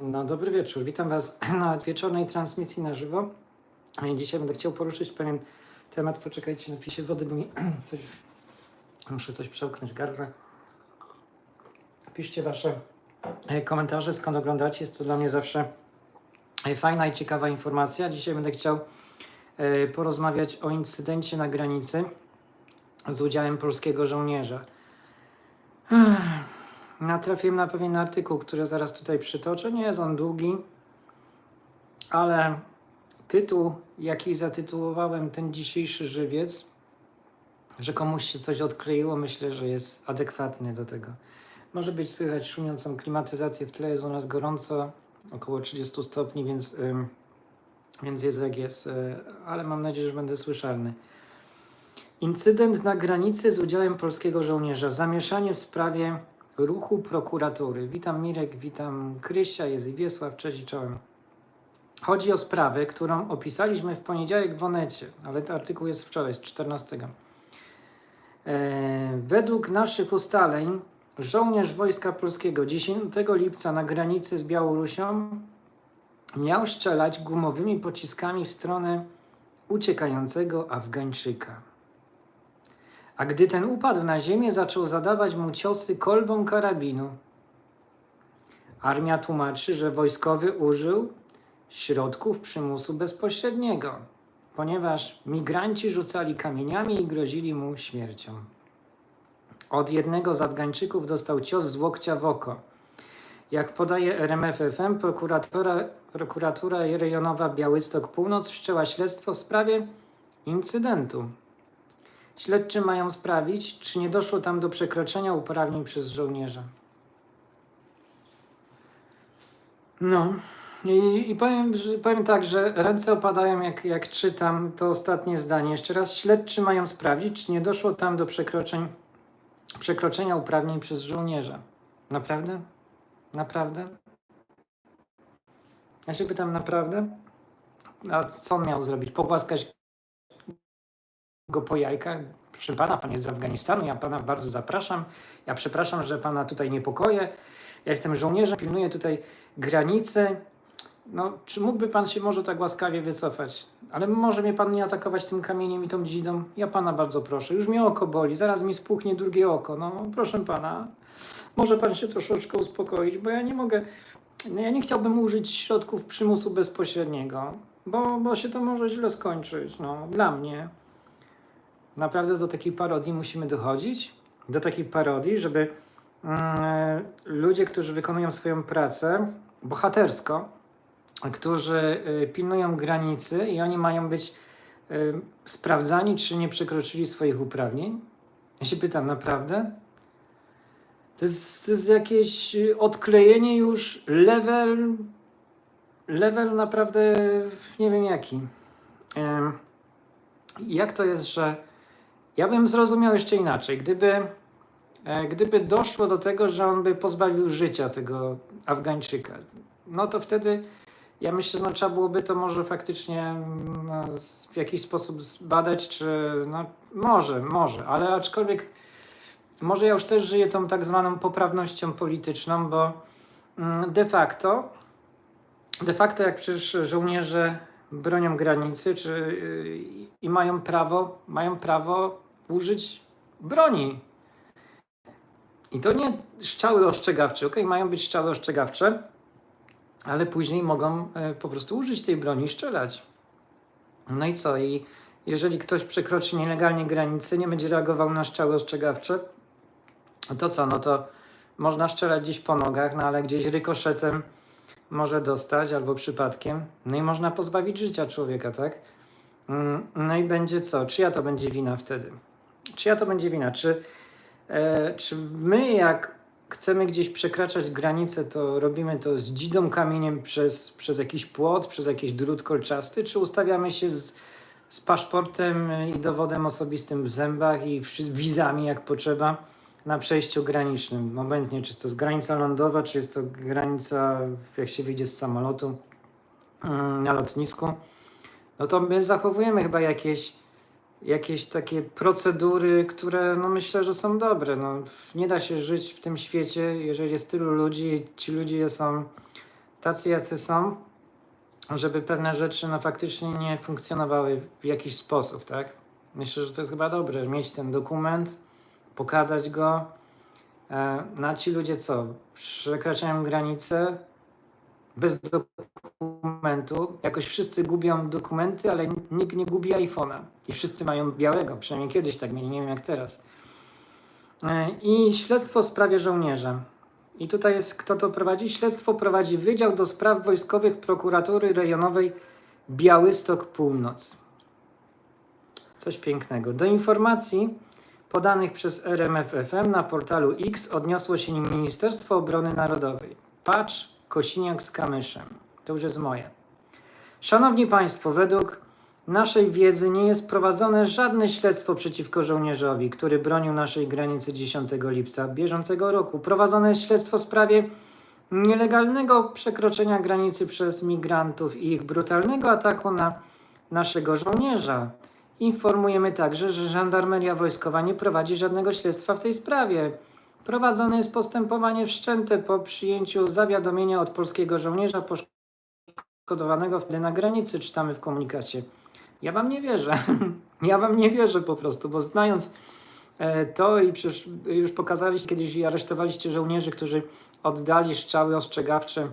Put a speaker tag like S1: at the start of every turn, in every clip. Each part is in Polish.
S1: No, dobry wieczór. Witam Was na wieczornej transmisji na żywo. Dzisiaj będę chciał poruszyć pewien temat. Poczekajcie, napiszę wody, bo mi coś... Muszę coś przełknąć gardle. Piszcie Wasze e, komentarze, skąd oglądacie. Jest to dla mnie zawsze e, fajna i ciekawa informacja. Dzisiaj będę chciał e, porozmawiać o incydencie na granicy z udziałem polskiego żołnierza. Natrafiłem na pewien artykuł, który zaraz tutaj przytoczę. Nie jest on długi, ale tytuł, jaki zatytułowałem ten dzisiejszy żywiec, że komuś się coś odkleiło, myślę, że jest adekwatny do tego. Może być słychać szumiącą klimatyzację w tle, jest u nas gorąco, około 30 stopni, więc, ym, więc jest jak jest, y, ale mam nadzieję, że będę słyszalny. Incydent na granicy z udziałem polskiego żołnierza. Zamieszanie w sprawie ruchu prokuratury. Witam Mirek, witam Krysia, jest i Wiesław, cześć i czołem. Chodzi o sprawę, którą opisaliśmy w poniedziałek w Onecie, ale ten artykuł jest wczoraj, z 14. E, według naszych ustaleń żołnierz Wojska Polskiego 10 lipca na granicy z Białorusią miał strzelać gumowymi pociskami w stronę uciekającego Afgańczyka. A gdy ten upadł na ziemię, zaczął zadawać mu ciosy kolbą karabinu. Armia tłumaczy, że wojskowy użył środków przymusu bezpośredniego, ponieważ migranci rzucali kamieniami i grozili mu śmiercią. Od jednego z Afgańczyków dostał cios z łokcia w oko. Jak podaje RMFFM, prokuratura, rejonowa Białystok Północ wszczęła śledztwo w sprawie incydentu. Śledczy mają sprawić, czy nie doszło tam do przekroczenia uprawnień przez żołnierza. No. I, i powiem, powiem tak, że ręce opadają, jak, jak czytam to ostatnie zdanie. Jeszcze raz, śledczy mają sprawdzić, czy nie doszło tam do przekroczeń, przekroczenia uprawnień przez żołnierza. Naprawdę? Naprawdę? Ja się pytam, naprawdę? A co on miał zrobić? Pogłaskać go po jajkach. Proszę pana, pan jest z Afganistanu, ja pana bardzo zapraszam. Ja przepraszam, że pana tutaj niepokoję. Ja jestem żołnierzem, pilnuję tutaj granicy. No, czy mógłby pan się może tak łaskawie wycofać? Ale może mnie pan nie atakować tym kamieniem i tą dzidą? Ja pana bardzo proszę. Już mnie oko boli, zaraz mi spuchnie drugie oko. No, proszę pana, może pan się troszeczkę uspokoić, bo ja nie mogę. No, ja nie chciałbym użyć środków przymusu bezpośredniego, bo, bo się to może źle skończyć. No, dla mnie. Naprawdę do takiej parodii musimy dochodzić. Do takiej parodii, żeby mm, ludzie, którzy wykonują swoją pracę bohatersko, którzy y, pilnują granicy i oni mają być y, sprawdzani, czy nie przekroczyli swoich uprawnień. Ja się pytam, naprawdę? To jest, to jest jakieś y, odklejenie już level, level naprawdę nie wiem jaki. Jak to jest, że ja bym zrozumiał jeszcze inaczej. Gdyby, e, gdyby doszło do tego, że on by pozbawił życia tego Afgańczyka, no to wtedy ja myślę, że no, trzeba byłoby to może faktycznie mm, no, w jakiś sposób zbadać, czy no może, może, ale aczkolwiek może ja już też żyję tą tak zwaną poprawnością polityczną, bo mm, de facto, de facto jak przecież żołnierze bronią granicy, czy yy, i mają prawo, mają prawo użyć broni. I to nie strzały ostrzegawcze, ok, mają być strzały ostrzegawcze, ale później mogą e, po prostu użyć tej broni i strzelać. No i co? I jeżeli ktoś przekroczy nielegalnie granicę, nie będzie reagował na strzały ostrzegawcze, to co? No to można strzelać gdzieś po nogach, no ale gdzieś rykoszetem może dostać albo przypadkiem. No i można pozbawić życia człowieka, tak? Mm, No i będzie co? Czyja to będzie wina wtedy? Czyja to będzie wina? Czy, e, czy my, jak chcemy gdzieś przekraczać granicę, to robimy to z dzidą kamieniem przez, przez jakiś płot, przez jakiś drut kolczasty, czy ustawiamy się z, z paszportem i dowodem osobistym w zębach i wizami, jak potrzeba, na przejściu granicznym? Obojętnie, czy jest to granica lądowa, czy jest to granica, jak się wyjdzie z samolotu mm, na lotnisku no to my zachowujemy chyba jakieś, jakieś takie procedury, które no myślę, że są dobre. No, nie da się żyć w tym świecie, jeżeli jest tylu ludzi, ci ludzie są tacy jacy są, żeby pewne rzeczy no, faktycznie nie funkcjonowały w jakiś sposób, tak? Myślę, że to jest chyba dobre, mieć ten dokument, pokazać go. E, no ci ludzie co? Przekraczają granicę bez dokumentu. Jakoś wszyscy gubią dokumenty, ale nikt nie gubi iPhone'a. I wszyscy mają białego, przynajmniej kiedyś tak mieli, nie wiem jak teraz. E, I śledztwo w sprawie żołnierza. I tutaj jest, kto to prowadzi? Śledztwo prowadzi Wydział do Spraw Wojskowych Prokuratury Rejonowej Białystok Północ. Coś pięknego. Do informacji podanych przez RMFFM na portalu X odniosło się Ministerstwo Obrony Narodowej. Patrz, Kosiniak z Kamyszem. To już jest moje. Szanowni Państwo, według naszej wiedzy nie jest prowadzone żadne śledztwo przeciwko żołnierzowi, który bronił naszej granicy 10 lipca bieżącego roku. Prowadzone jest śledztwo w sprawie nielegalnego przekroczenia granicy przez migrantów i ich brutalnego ataku na naszego żołnierza. Informujemy także, że żandarmeria wojskowa nie prowadzi żadnego śledztwa w tej sprawie. Prowadzone jest postępowanie wszczęte po przyjęciu zawiadomienia od polskiego żołnierza poszkodowanego wtedy na granicy, czytamy w komunikacie. Ja wam nie wierzę. Ja wam nie wierzę po prostu, bo znając e, to i przecież już pokazaliście kiedyś i aresztowaliście żołnierzy, którzy oddali strzały ostrzegawcze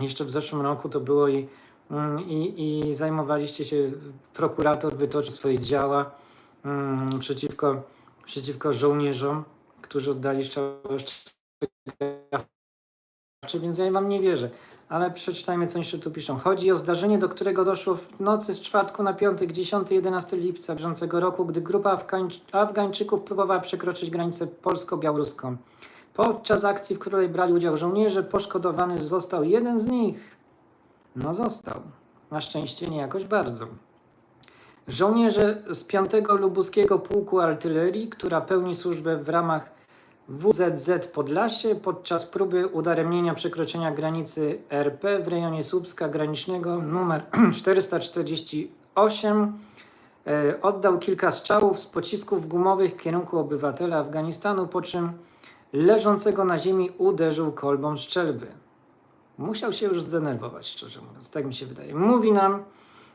S1: jeszcze w zeszłym roku to było i, mm, i, i zajmowaliście się, prokurator wytoczył swoje działa mm, przeciwko, przeciwko żołnierzom, którzy oddali ostrzegawcze, więc ja wam nie wierzę. Ale przeczytajmy, co jeszcze tu piszą. Chodzi o zdarzenie, do którego doszło w nocy z czwartku na piątek, 10-11 lipca bieżącego roku, gdy grupa Afgań- Afgańczyków próbowała przekroczyć granicę polsko-białoruską. Podczas akcji, w której brali udział żołnierze, poszkodowany został jeden z nich. No został. Na szczęście nie jakoś bardzo. Żołnierze z 5 Lubuskiego Pułku Artylerii, która pełni służbę w ramach WZZ Podlasie podczas próby udaremnienia przekroczenia granicy RP w rejonie Słupska Granicznego numer 448 e, oddał kilka strzałów z pocisków gumowych w kierunku obywatela Afganistanu, po czym leżącego na ziemi uderzył kolbą strzelby. Musiał się już zdenerwować, szczerze mówiąc, tak mi się wydaje. Mówi nam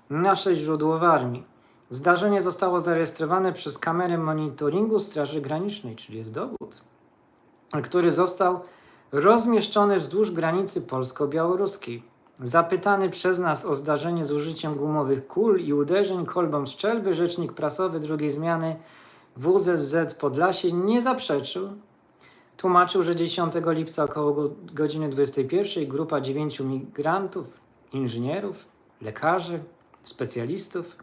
S1: nasze źródło w armii. Zdarzenie zostało zarejestrowane przez kamerę monitoringu Straży Granicznej, czyli jest dowód, który został rozmieszczony wzdłuż granicy polsko-białoruskiej. Zapytany przez nas o zdarzenie z użyciem gumowych kul i uderzeń kolbą strzelby, rzecznik prasowy drugiej zmiany WZZ Podlasie nie zaprzeczył. Tłumaczył, że 10 lipca około go- godziny 21 grupa dziewięciu migrantów, inżynierów, lekarzy, specjalistów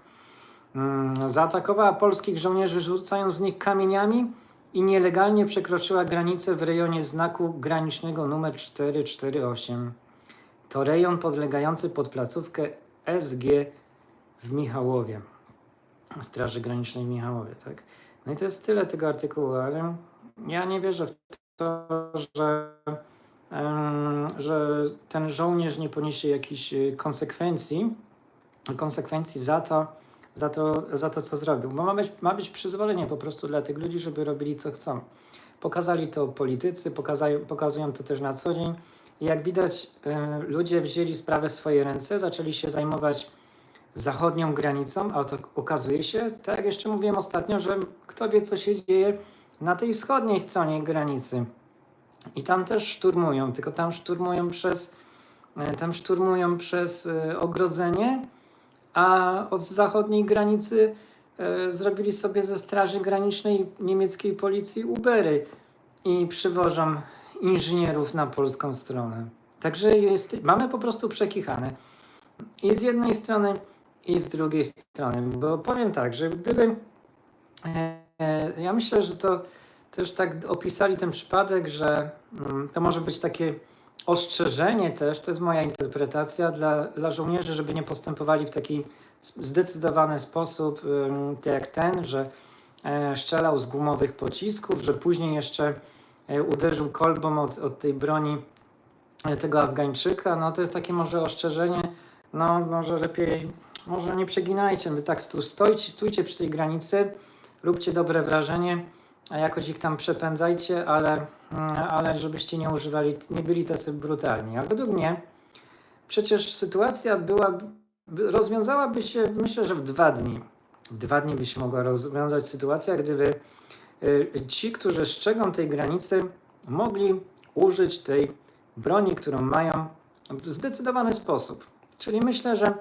S1: zaatakowała polskich żołnierzy, rzucając w nich kamieniami i nielegalnie przekroczyła granicę w rejonie znaku granicznego numer 448. To rejon podlegający pod placówkę SG w Michałowie. Straży Granicznej w Michałowie, tak? No i to jest tyle tego artykułu, ale ja nie wierzę w to, że, że ten żołnierz nie poniesie jakichś y, konsekwencji, konsekwencji za to, za to, za to co zrobił. Bo ma być, ma być przyzwolenie po prostu dla tych ludzi, żeby robili co chcą. Pokazali to politycy, pokazają, pokazują to też na co dzień. Jak widać, y, ludzie wzięli sprawę w swoje ręce, zaczęli się zajmować zachodnią granicą, a to okazuje się, tak jak jeszcze mówiłem ostatnio, że kto wie, co się dzieje na tej wschodniej stronie granicy. I tam też szturmują, tylko tam szturmują przez, e, tam szturmują przez e, ogrodzenie, a od zachodniej granicy e, zrobili sobie ze Straży Granicznej niemieckiej policji Ubery i przywożą inżynierów na polską stronę. Także jest, mamy po prostu przekichane. I z jednej strony, i z drugiej strony. Bo powiem tak, że gdyby. E, e, ja myślę, że to też tak opisali ten przypadek, że mm, to może być takie ostrzeżenie też, to jest moja interpretacja dla, dla żołnierzy, żeby nie postępowali w taki zdecydowany sposób, tak jak ten, że e, strzelał z gumowych pocisków, że później jeszcze e, uderzył kolbą od, od tej broni e, tego Afgańczyka. No to jest takie może ostrzeżenie, no może lepiej, może nie przeginajcie, wy tak tu stójcie, stójcie przy tej granicy, róbcie dobre wrażenie, a jakoś ich tam przepędzajcie, ale, ale żebyście nie używali, nie byli tacy brutalni. A według mnie przecież sytuacja była, rozwiązałaby się, myślę, że w dwa dni. Dwa dni by się mogła rozwiązać sytuacja, gdyby y, ci, którzy strzegą tej granicy, mogli użyć tej broni, którą mają w zdecydowany sposób. Czyli myślę, że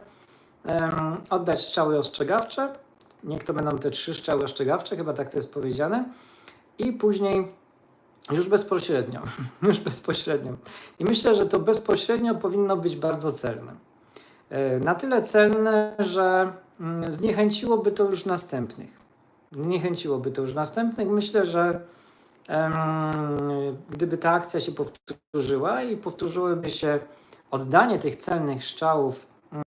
S1: em, oddać strzały ostrzegawcze, niech to będą te trzy strzały ostrzegawcze, chyba tak to jest powiedziane, i później już bezpośrednio, już bezpośrednio. I myślę, że to bezpośrednio powinno być bardzo celne. E, Na tyle celne, że mm, zniechęciłoby to już następnych. Zniechęciłoby to już następnych. Myślę, że gdyby ta akcja się powtórzyła i powtórzyłyby się oddanie tych celnych strzałów mm,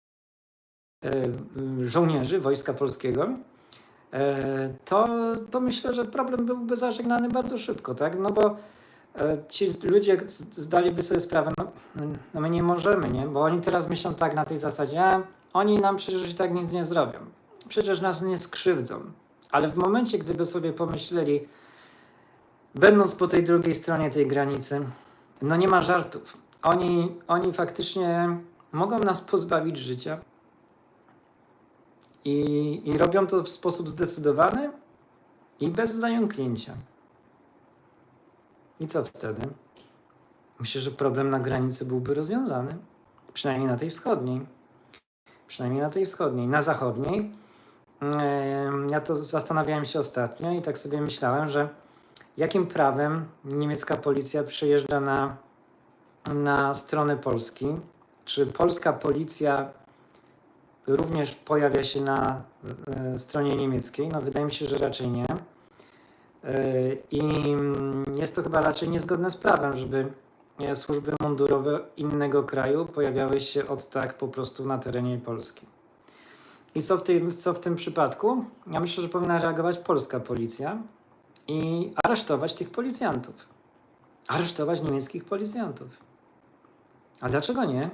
S1: e, żołnierzy Wojska Polskiego, to, to myślę, że problem byłby zażegnany bardzo szybko, tak? No bo e, ci ludzie zdaliby sobie sprawę, no, no my nie możemy, nie? Bo oni teraz myślą tak na tej zasadzie, a oni nam przecież i tak nic nie zrobią. Przecież nas nie skrzywdzą. Ale w momencie, gdyby sobie pomyśleli, będąc po tej drugiej stronie tej granicy, no nie ma żartów. Oni, oni faktycznie mogą nas pozbawić życia i, i robią to w sposób zdecydowany i bez zająknięcia. I co wtedy? Myślę, że problem na granicy byłby rozwiązany. Przynajmniej na tej wschodniej. Przynajmniej na tej wschodniej. Na zachodniej. Ja to zastanawiałem się ostatnio i tak sobie myślałem, że jakim prawem niemiecka policja przyjeżdża na, na stronę Polski? Czy polska policja również pojawia się na e, stronie niemieckiej? No, wydaje mi się, że raczej nie. E, I mm, jest to chyba raczej niezgodne z prawem, żeby e, służby mundurowe innego kraju pojawiały się od tak po prostu na terenie Polski. I co w, tym, co w tym przypadku? Ja myślę, że powinna reagować polska policja i aresztować tych policjantów. Aresztować niemieckich policjantów. A dlaczego nie?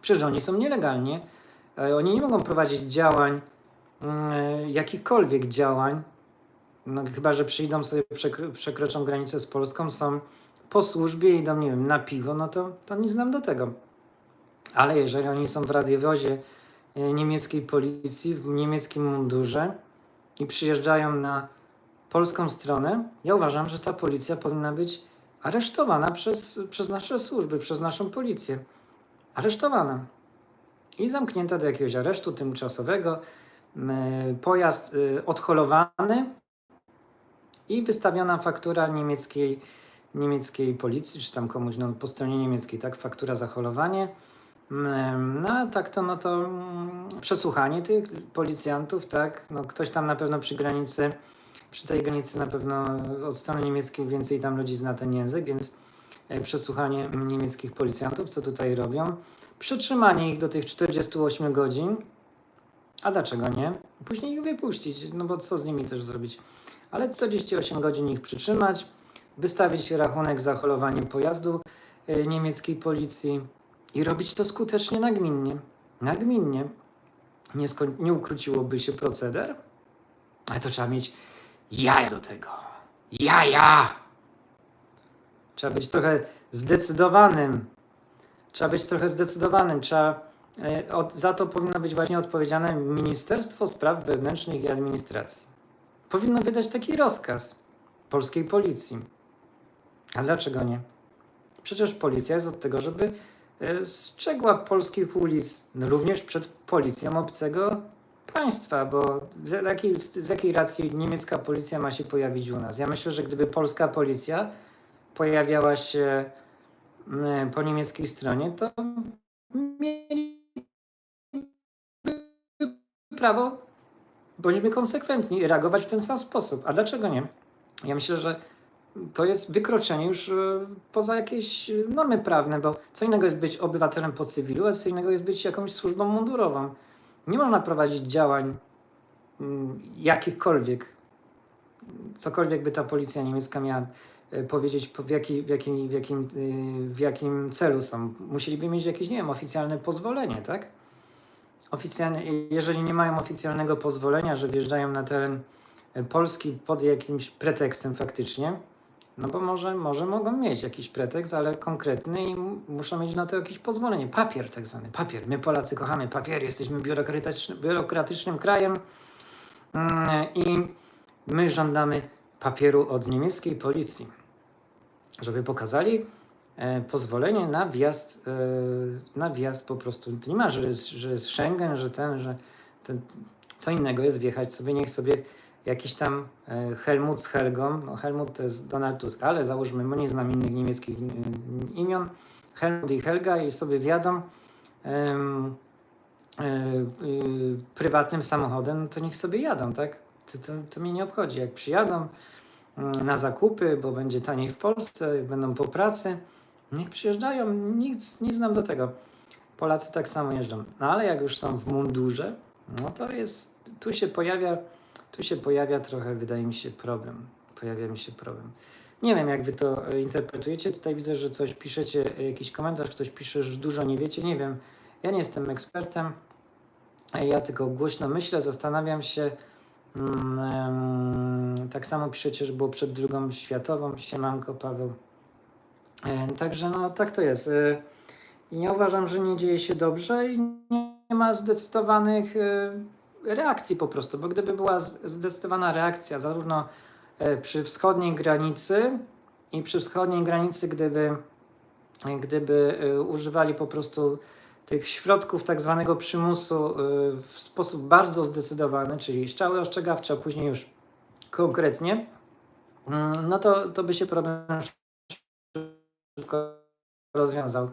S1: Przecież oni są nielegalnie. E, Oni nie mogą prowadzić działań, mm, e, jakichkolwiek działań, no, chyba że przyjdą sobie, przekro, przekroczą granicę z Polską, są po służbie i idą, nie wiem, na piwo, no to, to nic nam do tego. Ale jeżeli oni są w radiowozie e, niemieckiej policji, w niemieckim mundurze i przyjeżdżają na polską stronę, ja uważam, że ta policja powinna być aresztowana przez, przez nasze służby, przez naszą policję. Aresztowana i zamknięta do jakiegoś aresztu tymczasowego. Pojazd y, odholowany i wystawiona faktura niemieckiej, niemieckiej policji, czy tam komuś no, po stronie niemieckiej, tak? Faktura za holowanie. No a tak to, no to mm, przesłuchanie tych policjantów, tak? No ktoś tam na pewno przy granicy, przy tej granicy na pewno od strony niemieckiej więcej tam ludzi zna ten język, więc e, przesłuchanie niemieckich policjantów, co tutaj robią. Przytrzymanie ich do tych 48 godzin. A dlaczego nie? Później ich wypuścić, no bo co z nimi też zrobić? Ale 48 godzin ich przytrzymać, wystawić rachunek za holowanie pojazdu e, niemieckiej policji i robić to skutecznie nagminnie. Nagminnie. Nie, nie ukróciłoby się proceder, ale to trzeba mieć jaja do tego. Jaja! Trzeba być trochę zdecydowanym. Trzeba być trochę zdecydowanym. Trzeba, e, od, za to powinno być właśnie odpowiedzialne Ministerstwo Spraw Wewnętrznych i Administracji. Powinno wydać taki rozkaz polskiej policji. A dlaczego nie? Przecież policja jest od tego, żeby e, strzegła polskich ulic no, również przed policją obcego państwa, bo z jakiej, z jakiej racji niemiecka policja ma się pojawić u nas? Ja myślę, że gdyby polska policja pojawiała się po niemieckiej stronie, to mieli prawo, bądźmy konsekwentni i reagować w ten sam sposób. A dlaczego nie? Ja myślę, że to jest wykroczenie już e, poza jakieś e, normy prawne, bo co innego jest być obywatelem po cywilu, a co innego jest być jakąś służbą mundurową. Nie można prowadzić działań mm, jakichkolwiek, cokolwiek by ta policja niemiecka miała e, powiedzieć, po- w, jaki, w, jakim, w, jakim, y, w jakim celu są. Musieliby mieć jakieś, nie wiem, oficjalne pozwolenie, tak? Oficjalne, jeżeli nie mają oficjalnego pozwolenia, że wjeżdżają na teren e, Polski pod jakimś pretekstem faktycznie, No bo może, może mogą mieć jakiś pretekst, ale konkretny i muszą mieć na to jakieś pozwolenie. Papier tak zwany, papier. My Polacy kochamy papier, jesteśmy biurokratyczny, biurokratycznym krajem mm, i my żądamy papieru od niemieckiej policji, żeby pokazali e, pozwolenie na wjazd, e, na wjazd po prostu. To nie ma, że jest, że jest Schengen, że ten, że ten, co innego jest wjechać sobie, niech sobie jakiś tam e, Helmut z Helgą, no Helmut to jest Donald Tusk, ale załóżmy, bo nie znam innych niemieckich imion, Helmut i Helga i sobie wjadą prywatnym samochodem, to niech sobie jadą, tak? To, to, to mnie nie obchodzi. Jak przyjadą na zakupy, bo będzie taniej w Polsce, będą po pracy, niech przyjeżdżają, nic, nic nam do tego. Polacy tak samo jeżdżą. No ale jak już są w mundurze, no to jest, tu się pojawia, tu się pojawia trochę, wydaje mi się, problem. Pojawia mi się problem. Nie wiem, jak wy to e, interpretujecie. Tutaj widzę, że coś piszecie, e, jakiś komentarz, ktoś pisze, że dużo nie wiecie. Nie wiem, ja nie jestem ekspertem. e, Ja tylko głośno myślę, zastanawiam się. Mm, tak samo piszecie, że było przed drugą światową. Siemanko, Paweł. Także no, tak to jest. E, I ja uważam, że nie dzieje się dobrze i nie ma zdecydowanych e, reakcji po prostu, bo gdyby była zdecydowana reakcja zarówno e, przy wschodniej granicy i przy wschodniej granicy, gdyby, gdyby e, używali po prostu tych środków tak zwanego przymusu e, w sposób bardzo zdecydowany, czyli strzały ostrzegawcze, a później już konkretnie, mm, no to, to by się problem szybko rozwiązał.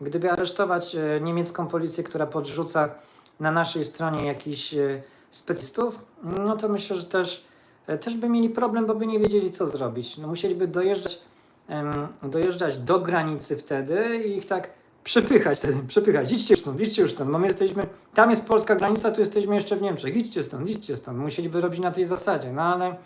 S1: Gdyby aresztować e, niemiecką policję, która podrzuca na naszej stronie jakichś e, specjalistów, no to myślę, że też, też by mieli problem, bo by nie wiedzieli, co zrobić. No, musieliby dojeżdżać, dojeżdżać do granicy wtedy i ich tak przepychać, wtedy, przepychać. Idźcie już stąd, idźcie już stąd, bo my jesteśmy, tam jest polska granica, tu jesteśmy jeszcze w Niemczech. Idźcie stąd, idźcie stąd. Musieliby robić na tej zasadzie, no ale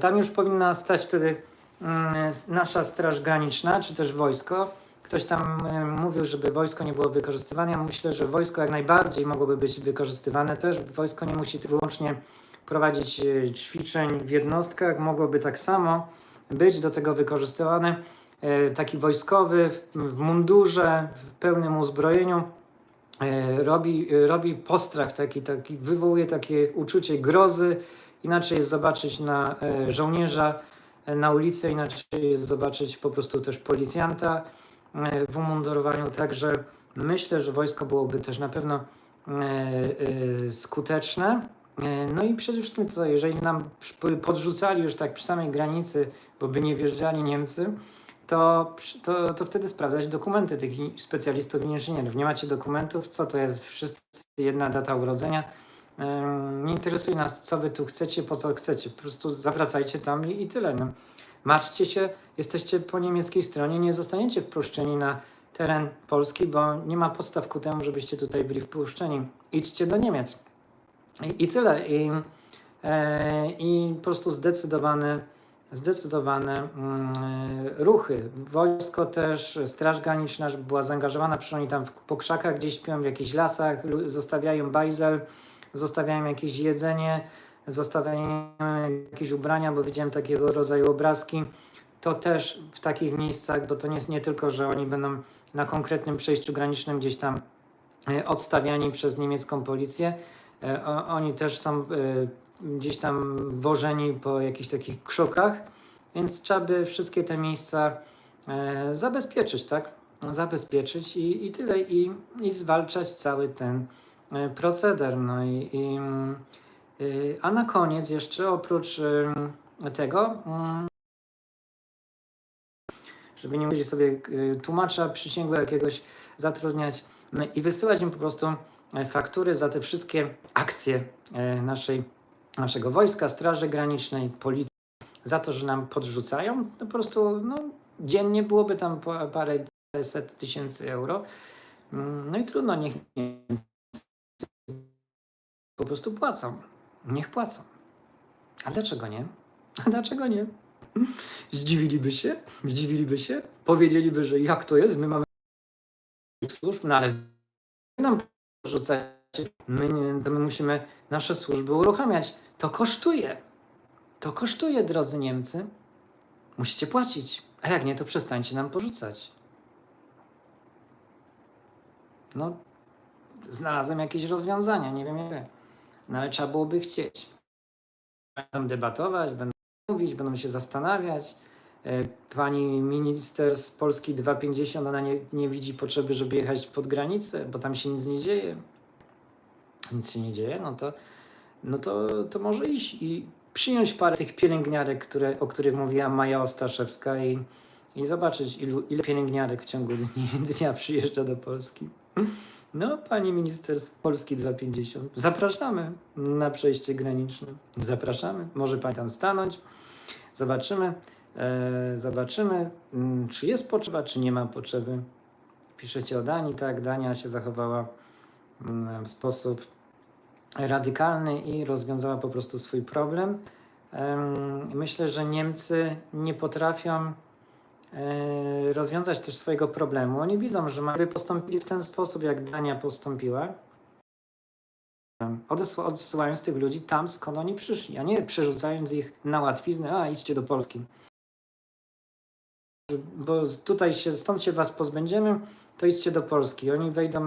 S1: tam już powinna stać wtedy mm, nasza Straż Graniczna, czy też wojsko. Ktoś tam mówił, żeby wojsko nie było wykorzystywane. Ja myślę, że wojsko jak najbardziej mogłoby być wykorzystywane też. Wojsko nie musi wyłącznie prowadzić e, ćwiczeń w jednostkach, mogłoby tak samo być do tego wykorzystywane. E, Taki wojskowy w, mundurze, w pełnym uzbrojeniu e, robi, robi postrach, taki, taki, wywołuje takie uczucie grozy. Inaczej jest zobaczyć na e, żołnierza na ulicy, inaczej jest zobaczyć po prostu też policjanta w umundurowaniu. Także myślę, że wojsko byłoby też na pewno skuteczne. No i przede wszystkim to, jeżeli nam podrzucali już tak przy samej granicy, bo by nie wjeżdżali Niemcy, to, to, to wtedy sprawdzać dokumenty tych specjalistów i inżynierów. Nie macie dokumentów, co to jest? Wszyscy jedna data urodzenia. Nie interesuje nas, co wy tu chcecie, po co chcecie. Po prostu zawracajcie tam i, i tyle. No. Martwcie się, jesteście po niemieckiej stronie, nie zostaniecie wpuszczeni na teren Polski, bo nie ma podstaw ku temu, żebyście tutaj byli wpuszczeni. Idźcie do Niemiec. I, i tyle. I, e, I po prostu zdecydowane, zdecydowane mm, ruchy. Wojsko też, Straż Graniczna była zaangażowana, przecież oni tam po krzakach gdzieś śpią, w jakichś lasach, zostawiają bajzel, zostawiają jakieś jedzenie, zostawiają jakieś ubrania, bo widziałem takiego rodzaju obrazki. To też w takich miejscach, bo to nie jest nie tylko, że oni będą na konkretnym przejściu granicznym gdzieś tam e, odstawiani przez niemiecką policję. E, Oni też są e, gdzieś tam wożeni po jakichś takich krzokach, więc trzeba by wszystkie te miejsca e, zabezpieczyć, tak? Zabezpieczyć i, i tyle, i, i zwalczać cały ten e, proceder. No i, i, mm, y, a na koniec jeszcze oprócz ym, tego, mm, żeby nie musieli sobie tłumacza przysięgłego jakiegoś zatrudniać i wysyłać im po prostu e, faktury za te wszystkie akcje e, naszej, naszego wojska, Straży Granicznej, Policji, za to, że nam podrzucają, to po prostu no, dziennie byłoby tam parę set tysięcy euro. Mm, No i trudno, niech Niemcy po prostu płacą. Niech płacą. A dlaczego nie? A dlaczego nie? Zdziwiliby się? Zdziwiliby się? Powiedzieliby, że jak to jest? My mamy służb, no ale nam porzucacie. My, my musimy nasze służby uruchamiać. To kosztuje. To kosztuje, drodzy Niemcy. musicie płacić. A jak nie, to przestańcie nam porzucać. No, znalazłem jakieś rozwiązania, nie wiem jak. No ale trzeba byłoby chcieć. Będą debatować, będą mówić, będą się zastanawiać. E, Pani minister z Polski 250, ona nie, nie widzi potrzeby, żeby jechać pod granicę, bo tam się nic nie dzieje. Nic się nie dzieje, no to, no to, to może iść i przyjąć parę tych pielęgniarek, które, o których mówiła Maja Ostaszewska i, i zobaczyć, ilu, ile pielęgniarek w ciągu dni, dnia przyjeżdża do Polski. No, pani minister z Polski 250, zapraszamy na przejście graniczne. Zapraszamy, może pani tam stanąć. Zobaczymy, e, zobaczymy, mm, czy jest potrzeba, czy nie ma potrzeby. Piszecie o Danii, tak, Dania się zachowała mm, w sposób radykalny i rozwiązała po prostu swój problem. Em, Myślę, że Niemcy nie potrafią e, rozwiązać też swojego problemu. Oni widzą, że gdyby postąpili w ten sposób, jak Dania postąpiła, odesła- odsyłając tych ludzi tam, skąd oni przyszli, a nie przerzucając ich na łatwiznę, a idźcie do Polski. Bo tutaj się, stąd się was pozbędziemy, to idźcie do Polski. Oni wejdą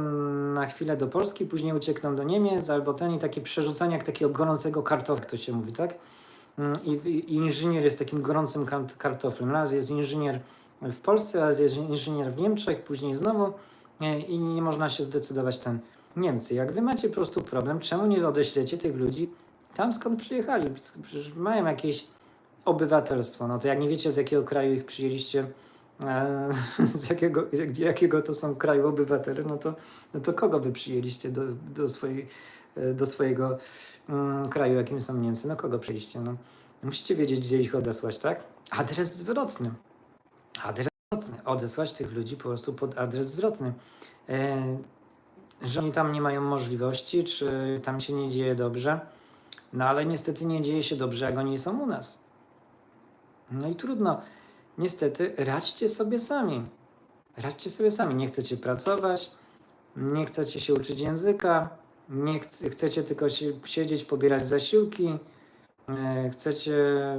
S1: na chwilę do Polski, później uciekną do Niemiec, albo ten i takie przerzucanie jak takiego gorącego kartofla, to się mówi, tak? Mm, I, I inżynier jest takim gorącym kartoflem. Raz jest inżynier w Polsce, raz jest inżynier w Niemczech, później znowu i nie można się zdecydować ten Niemcy. Jak wy macie po prostu problem, czemu nie odeślecie tych ludzi tam, skąd przyjechali? Przecież mają jakieś obywatelstwo. No to jak nie wiecie, z jakiego kraju ich przyjęliście, z jakiego, jak- jakiego to są kraju obywatele, no to, no to kogo wy przyjęliście do, do, swojej, e, do swojego mm, kraju, jakim są Niemcy? No kogo przyjęliście? No, musicie wiedzieć, gdzie ich odesłać, tak? Adres zwrotny. Adres zwrotny. Odesłać tych ludzi po prostu pod adres zwrotny. E, że oni tam nie mają możliwości, czy tam się nie dzieje dobrze. No ale niestety nie dzieje się dobrze, jak oni są u nas. No i trudno. Niestety radźcie sobie sami. Radźcie sobie sami. Nie chcecie pracować, nie chcecie się uczyć języka, nie chc- chcecie tylko siedzieć, pobierać zasiłki, e, chcecie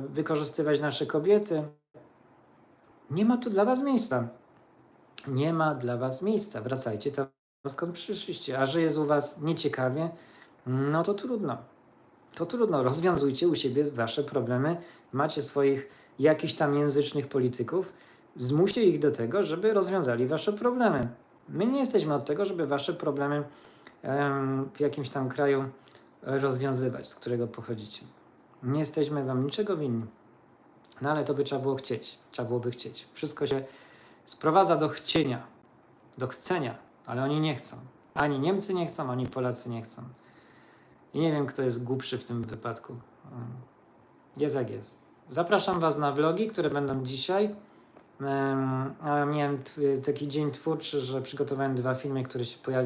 S1: wykorzystywać nasze kobiety. Nie ma tu dla was miejsca. Nie ma dla was miejsca. Wracajcie tam, skąd przyszliście. A że jest u was nieciekawie, no to trudno. To trudno. Rozwiązujcie u siebie wasze problemy. Macie swoich jakichś tam języcznych polityków. Zmuście ich do tego, żeby rozwiązali wasze problemy. My nie jesteśmy od tego, żeby wasze problemy em, w jakimś tam kraju rozwiązywać, z którego pochodzicie. Nie jesteśmy wam niczego winni. No ale to by trzeba było chcieć. Trzeba byłoby chcieć. Wszystko się sprowadza do chcienia, do chcenia, ale oni nie chcą. Ani Niemcy nie chcą, ani Polacy nie chcą. I nie wiem, kto jest głupszy w tym wypadku. Mm. Jest jak jest. Zapraszam Was na vlogi, które będą dzisiaj. Miałem taki dzień twórczy, że przygotowałem dwa filmy, które się pojawią.